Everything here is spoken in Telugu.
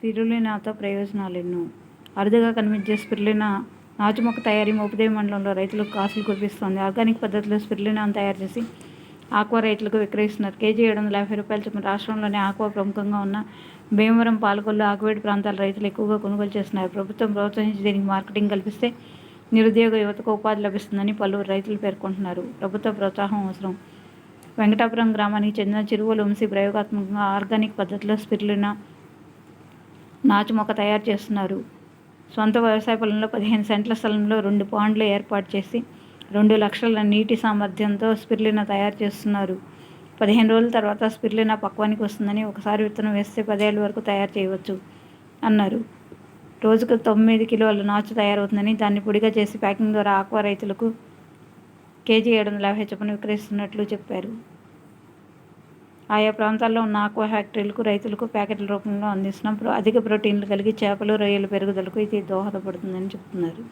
స్పిరులినాతో ప్రయోజనాలు ఎన్నో అరుదుగా కనిపించే స్పిరులినా నాచు మొక్క తయారీ మోపిదేవి మండలంలో రైతులకు కాసులు కురిపిస్తోంది. ఆర్గానిక్ పద్ధతిలో స్పిరులినాను తయారు చేసి ఆక్వా రైతులకు విక్రయిస్తున్నారు. కేజీ ఏడు వందల యాభై రూపాయల చొప్పున రాష్ట్రంలోని ఆక్వా ప్రముఖంగా ఉన్న భీమవరం పాలకొల్లు ఆకువేడి ప్రాంతాల రైతులు ఎక్కువగా కొనుగోలు చేస్తున్నారు. ప్రభుత్వం ప్రోత్సహించి దీనికి మార్కెటింగ్ కల్పిస్తే నిరుద్యోగ యువతకు ఉపాధి లభిస్తుందని పలువురు రైతులు పేర్కొంటున్నారు. ప్రభుత్వ ప్రోత్సాహం అవసరం. వెంకటాపురం గ్రామానికి చెందిన చిరువలు వంశీ ప్రయోగాత్మకంగా ఆర్గానిక్ పద్ధతిలో స్పిరులినా నాచు మొక్క తయారు చేస్తున్నారు. సొంత వ్యవసాయ పొలంలో పదిహేను సెంట్ల స్థలంలో రెండు పాండ్లు ఏర్పాటు చేసి రెండు లక్షల నీటి సామర్థ్యంతో స్పిర్లిన తయారు చేస్తున్నారు. పదిహేను రోజుల తర్వాత స్పిర్లిన పక్వానికి వస్తుందని ఒకసారి విత్తనం వేస్తే పదేళ్ళ వరకు తయారు చేయవచ్చు అన్నారు. రోజుకు తొమ్మిది కిలోల నాచు తయారవుతుందని దాన్ని పొడిగా చేసి ప్యాకింగ్ ద్వారా ఆక్వా రైతులకు కేజీ ఏడు వందల యాభై చొప్పున విక్రయిస్తున్నట్లు చెప్పారు. ఆయా ప్రాంతాల్లో ఉన్న ఆక్వా ఫ్యాక్టరీలకు రైతులకు ప్యాకెట్ల రూపంలో అందిస్తున్నప్పుడు అధిక ప్రోటీన్లు కలిగి చేపలు రొయ్యల పెరుగుదలకు ఇది దోహదపడుతుందని చెప్తున్నారు.